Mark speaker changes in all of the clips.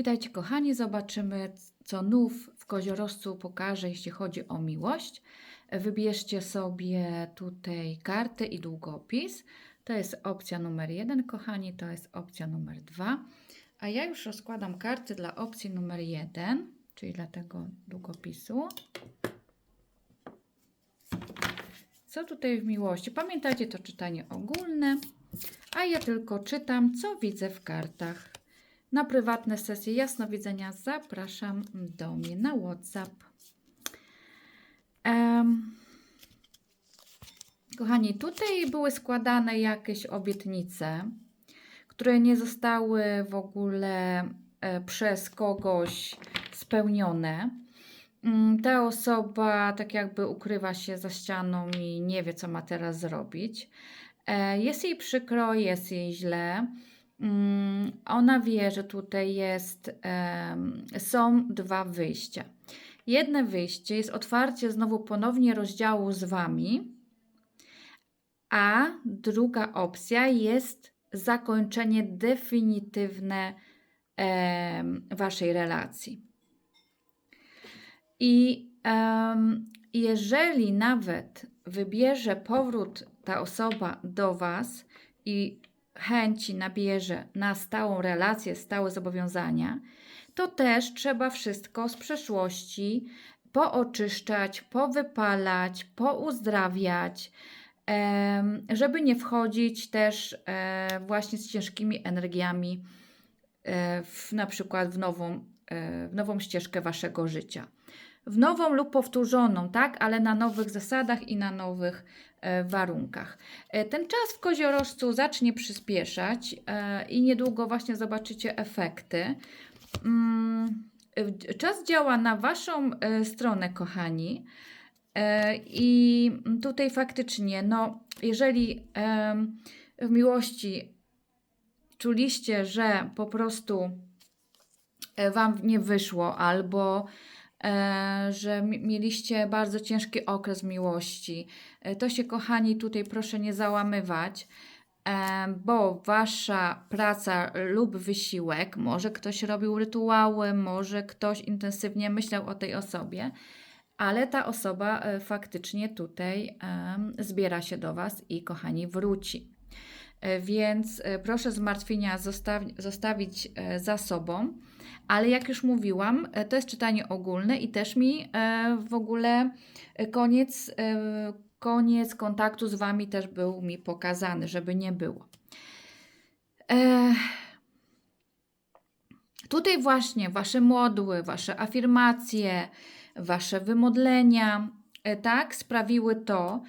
Speaker 1: Witajcie kochani, zobaczymy co nów w koziorożcu pokaże, jeśli chodzi o miłość. Wybierzcie sobie tutaj kartę i długopis. To jest opcja numer jeden, kochani, to jest opcja numer dwa. A ja już rozkładam karty dla opcji numer jeden, czyli dla tego długopisu. Co tutaj w miłości? Pamiętajcie to czytanie ogólne, a ja tylko czytam, co widzę w kartach. Na prywatne sesje jasnowidzenia zapraszam do mnie na WhatsApp. Em, kochani, tutaj były składane jakieś obietnice, które nie zostały w ogóle e, przez kogoś spełnione. Mm, Ta osoba tak jakby ukrywa się za ścianą i nie wie, co ma teraz zrobić. E, Jest jej przykro, jest jej źle. Mm, Ona wie, że tutaj jest, są dwa wyjścia. Jedne wyjście jest otwarcie znowu ponownie rozdziału z Wami, a druga opcja jest zakończenie definitywne Waszej relacji. I jeżeli nawet wybierze powrót ta osoba do Was i chęci nabierze na stałą relację, stałe zobowiązania, to też trzeba wszystko z przeszłości pooczyszczać, powypalać, pouzdrawiać, żeby nie wchodzić też e, właśnie z ciężkimi energiami e, w, na przykład w nową, e, w nową ścieżkę waszego życia. W nową lub powtórzoną, tak, ale na nowych zasadach i na nowych warunkach. E, Ten czas w koziorożcu zacznie przyspieszać e, i niedługo właśnie zobaczycie efekty. Mm, e, Czas działa na Waszą e, stronę, kochani. E, I tutaj faktycznie, no, jeżeli w miłości czuliście, że po prostu e, Wam nie wyszło, albo e, że mi- mieliście bardzo ciężki okres miłości, e, to się, kochani, tutaj proszę nie załamywać, e, bo Wasza praca lub wysiłek, może ktoś robił rytuały, może ktoś intensywnie myślał o tej osobie, ale ta osoba e, faktycznie tutaj zbiera się do Was i, kochani, wróci. E, Więc e, proszę zmartwienia zostawi- zostawić e, za sobą. Ale jak już mówiłam, e, to jest czytanie ogólne i też mi e, w ogóle e, koniec, e, koniec kontaktu z Wami też był mi pokazany, żeby nie było. E, Tutaj właśnie Wasze modły, Wasze afirmacje, Wasze wymodlenia, e, tak, sprawiły to,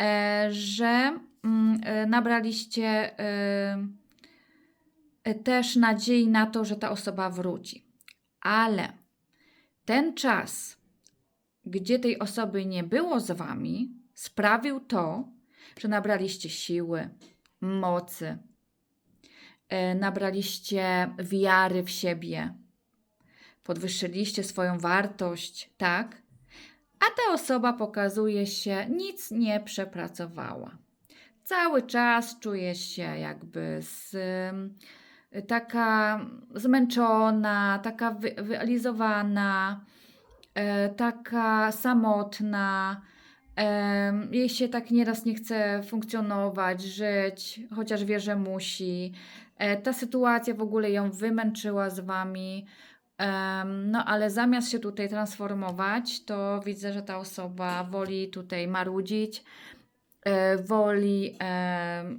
Speaker 1: e, że mm, nabraliście też nadziei na to, że ta osoba wróci. Ale ten czas, gdzie tej osoby nie było z wami, sprawił to, że nabraliście siły, mocy, e, nabraliście wiary w siebie, podwyższyliście swoją wartość, tak? A ta osoba pokazuje się, nic nie przepracowała. Cały czas czuje się jakby z, ym, taka zmęczona, taka wy, wyalizowana, e, taka samotna. Jej się tak nieraz nie chce funkcjonować, żyć, chociaż wie, że musi. E, Ta sytuacja w ogóle ją wymęczyła z wami. No, ale zamiast się tutaj transformować, to widzę, że ta osoba woli tutaj marudzić, e, woli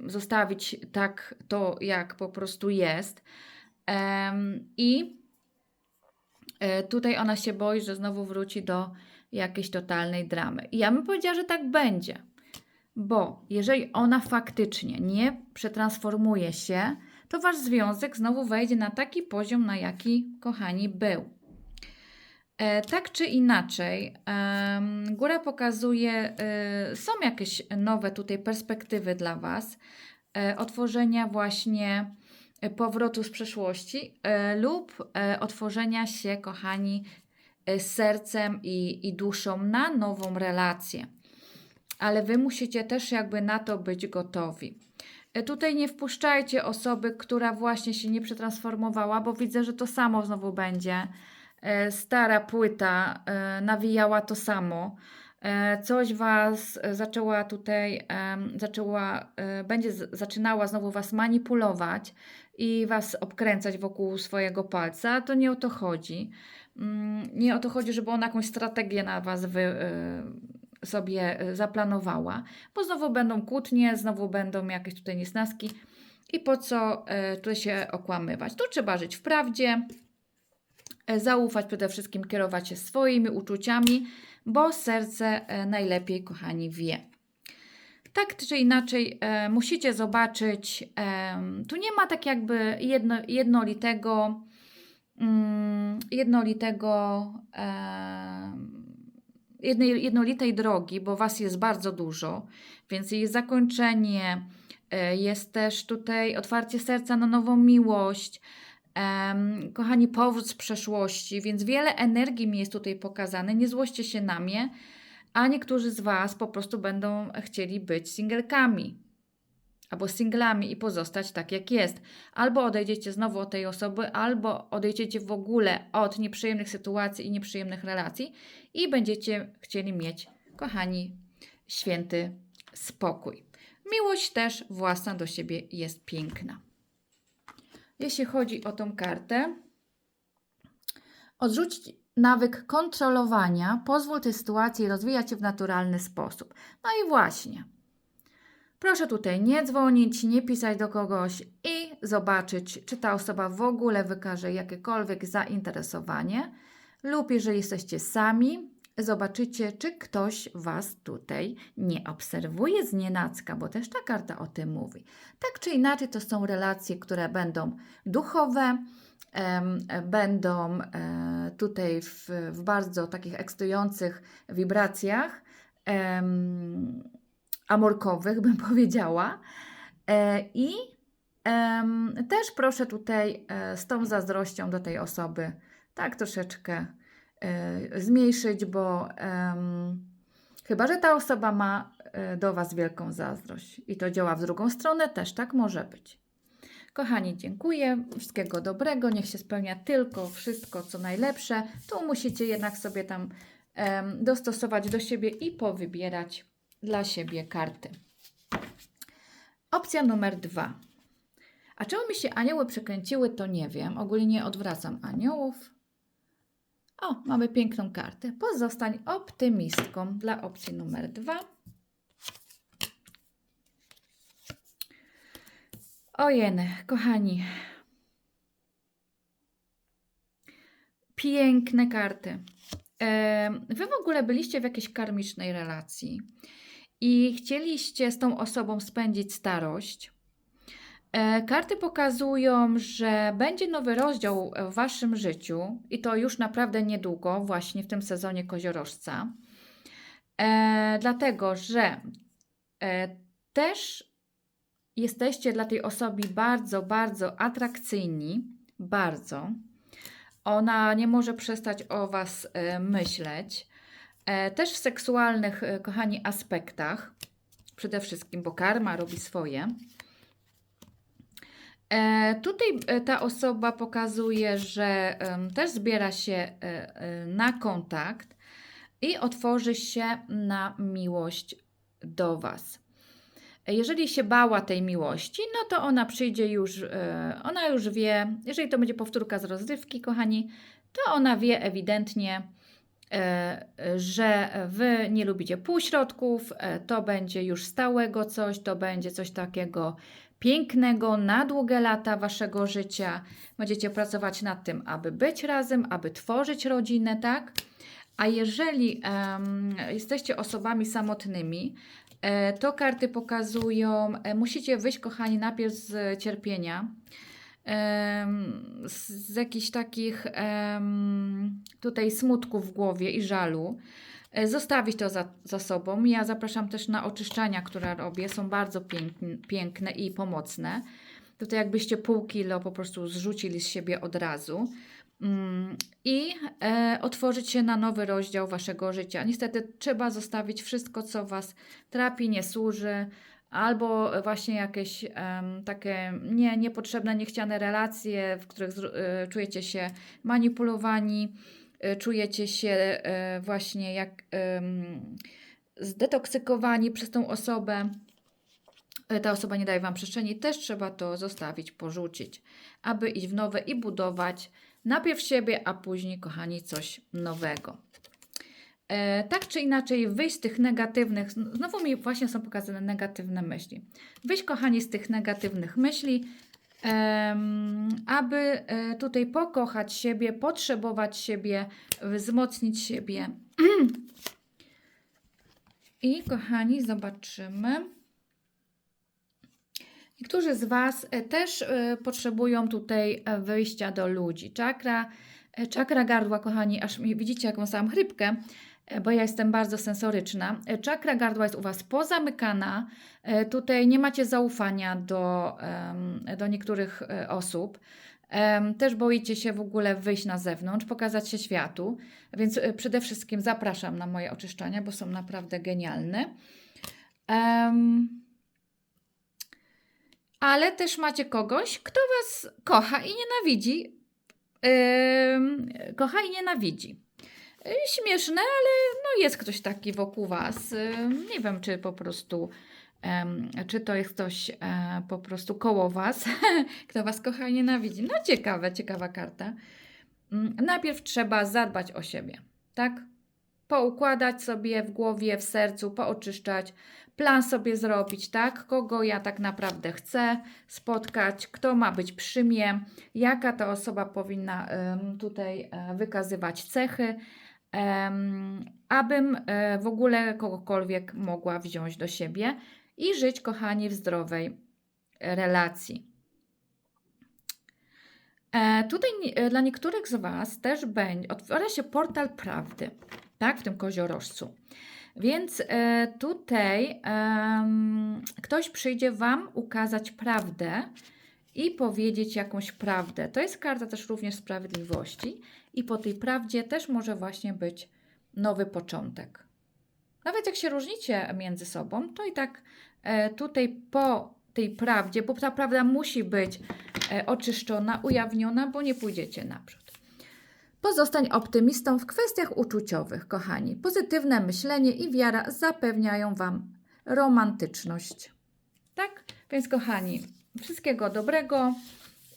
Speaker 1: zostawić tak to, jak po prostu jest. I e, tutaj ona się boi, że znowu wróci do jakiejś totalnej dramy. I ja bym powiedziała, że tak będzie. Bo jeżeli ona faktycznie nie przetransformuje się, to wasz związek znowu wejdzie na taki poziom, na jaki, kochani, był. E, tak czy inaczej, em, góra pokazuje, e, są jakieś nowe tutaj perspektywy dla Was, e, otworzenia właśnie e, powrotu z przeszłości e, lub e, otworzenia się, kochani, e, sercem i, i duszą na nową relację. Ale Wy musicie też jakby na to być gotowi. E, Tutaj nie wpuszczajcie osoby, która właśnie się nie przetransformowała, bo widzę, że to samo znowu będzie. E, Stara płyta e, nawijała to samo. E, Coś was e, zaczęła tutaj, zaczęła, e, będzie zaczynała znowu was manipulować i was obkręcać wokół swojego palca. To nie o to chodzi. Mm, Nie o to chodzi, żeby ona jakąś strategię na was wy, e, sobie e, zaplanowała, bo znowu będą kłótnie, znowu będą jakieś tutaj niesnaski i po co e, tu się okłamywać. Tu trzeba żyć w prawdzie, e, zaufać przede wszystkim, kierować się swoimi uczuciami, bo serce e, najlepiej, kochani, wie. Tak czy inaczej, e, musicie zobaczyć, em, tu nie ma tak jakby jedno, jednolitego, jednolitego, em, jednej, jednolitej drogi, bo Was jest bardzo dużo, więc jest zakończenie, e, jest też tutaj otwarcie serca na nową miłość, kochani, powrót z przeszłości, więc wiele energii mi jest tutaj pokazane. Nie złoście się na mnie, a niektórzy z Was po prostu będą chcieli być singelkami albo singlami i pozostać tak, jak jest. Albo odejdziecie znowu od tej osoby, albo odejdziecie w ogóle od nieprzyjemnych sytuacji i nieprzyjemnych relacji i będziecie chcieli mieć, kochani, święty spokój. Miłość też własna do siebie jest piękna. Jeśli chodzi o tą kartę, odrzuć nawyk kontrolowania, pozwól tej sytuacji rozwijać się w naturalny sposób. No i właśnie. Proszę tutaj nie dzwonić, nie pisać do kogoś i zobaczyć, czy ta osoba w ogóle wykaże jakiekolwiek zainteresowanie, lub jeżeli jesteście sami, zobaczycie, czy ktoś Was tutaj nie obserwuje z nienacka, bo też ta karta o tym mówi. Tak czy inaczej, to są relacje, które będą duchowe, em, będą e, tutaj w, w bardzo takich ekscytujących wibracjach. em, amorkowych, bym powiedziała. E, I też proszę tutaj e, z tą zazdrością do tej osoby tak troszeczkę e, zmniejszyć, bo chyba, że ta osoba ma do Was wielką zazdrość i to działa w drugą stronę, też tak może być. Kochani, dziękuję. Wszystkiego dobrego. Niech się spełnia tylko wszystko, co najlepsze. Tu musicie jednak sobie tam dostosować do siebie i powybierać dla siebie karty. Opcja numer dwa. A czemu mi się anioły przekręciły, to nie wiem. Ogólnie nie odwracam aniołów. O, mamy piękną kartę. Pozostań optymistką dla opcji numer dwa. Ojeny, kochani. Piękne karty. Wy w ogóle byliście w jakiejś karmicznej relacji i chcieliście z tą osobą spędzić starość. E, Karty pokazują, że będzie nowy rozdział w Waszym życiu i to już naprawdę niedługo, właśnie w tym sezonie koziorożca. E, dlatego, że e, też jesteście dla tej osoby bardzo, bardzo atrakcyjni, bardzo. Ona nie może przestać o Was e, myśleć. E, Też w seksualnych, e, kochani, aspektach. Przede wszystkim, bo karma robi swoje. E, Tutaj ta osoba pokazuje, że też zbiera się na kontakt i otworzy się na miłość do Was. Jeżeli się bała tej miłości, no to ona przyjdzie już, ona już wie, jeżeli to będzie powtórka z rozrywki, kochani, to ona wie ewidentnie, że wy nie lubicie półśrodków, e, to będzie już stałego coś, to będzie coś takiego pięknego na długie lata waszego życia. Będziecie pracować nad tym, aby być razem, aby tworzyć rodzinę, tak? A jeżeli em, jesteście osobami samotnymi, e, to karty pokazują, e, musicie wyjść, kochani, najpierw z cierpienia, z, jakichś takich em, tutaj smutków w głowie i żalu. E, Zostawić to za, za sobą. Ja zapraszam też na oczyszczania, które robię. Są bardzo piękne, piękne i pomocne. Tutaj jakbyście pół kilo po prostu zrzucili z siebie od razu. Mm, I e, otworzyć się na nowy rozdział waszego życia. Niestety trzeba zostawić wszystko, co was trapi, nie służy, albo właśnie jakieś em, takie nie, niepotrzebne, niechciane relacje, w których e, czujecie się manipulowani, e, czujecie się e, właśnie jak em, zdetoksykowani przez tą osobę. Ta osoba nie daje Wam przestrzeni, też trzeba to zostawić, porzucić, aby iść w nowe i budować najpierw siebie, a później, kochani, coś nowego. E, tak czy inaczej, wyjść z tych negatywnych, znowu mi właśnie są pokazane negatywne myśli. Wyjść, kochani, z tych negatywnych myśli, aby e, tutaj pokochać siebie, potrzebować siebie, wzmocnić siebie. I kochani, zobaczymy. Niektórzy z Was e, też potrzebują tutaj wyjścia do ludzi. Czakra, czakra gardła, kochani, aż widzicie, jaką sam chrypkę, bo ja jestem bardzo sensoryczna. E, Czakra gardła jest u Was pozamykana. E, Tutaj nie macie zaufania do, do niektórych e, osób. Też boicie się w ogóle wyjść na zewnątrz, pokazać się światu, więc e, przede wszystkim zapraszam na moje oczyszczania, bo są naprawdę genialne. Ale też macie kogoś, kto Was kocha i nienawidzi. Kocha i nienawidzi. Y, Śmieszne, ale no jest ktoś taki wokół Was. Ym, Nie wiem, czy po prostu, czy to jest ktoś e, po prostu koło Was, kto Was kocha i nienawidzi. No ciekawe, ciekawa karta. Mm, Najpierw trzeba zadbać o siebie, tak? Poukładać sobie w głowie, w sercu, pooczyszczać, plan sobie zrobić, tak? Kogo ja tak naprawdę chcę spotkać, kto ma być przy mnie, jaka ta osoba powinna tutaj e, wykazywać cechy, abym e, w ogóle kogokolwiek mogła wziąć do siebie i żyć, kochani, w zdrowej relacji. E, tutaj e, dla niektórych z Was też będzie, otwiera się portal prawdy, tak, w tym koziorożcu. Więc tutaj ktoś przyjdzie Wam ukazać prawdę i powiedzieć jakąś prawdę. To jest karta też również sprawiedliwości i po tej prawdzie też może właśnie być nowy początek. Nawet jak się różnicie między sobą, to i tak e, tutaj po tej prawdzie, bo ta prawda musi być e, oczyszczona, ujawniona, bo nie pójdziecie naprzód. Pozostań optymistą w kwestiach uczuciowych, kochani. Pozytywne myślenie i wiara zapewniają Wam romantyczność. Tak? Więc, kochani, wszystkiego dobrego.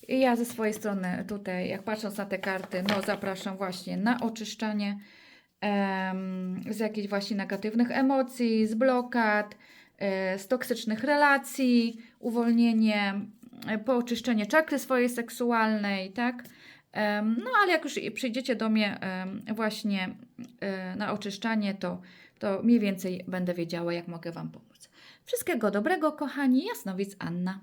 Speaker 1: I Ja ze swojej strony tutaj, jak patrząc na te karty, no zapraszam właśnie na oczyszczanie em, z jakichś właśnie negatywnych emocji, z blokad, e, z toksycznych relacji, uwolnienie, e, pooczyszczenie czakry swojej seksualnej, tak? No, ale jak już przyjdziecie do mnie właśnie e, na oczyszczanie, to, to mniej więcej będę wiedziała, jak mogę Wam pomóc. Wszystkiego dobrego, kochani. Jasnowic Anna.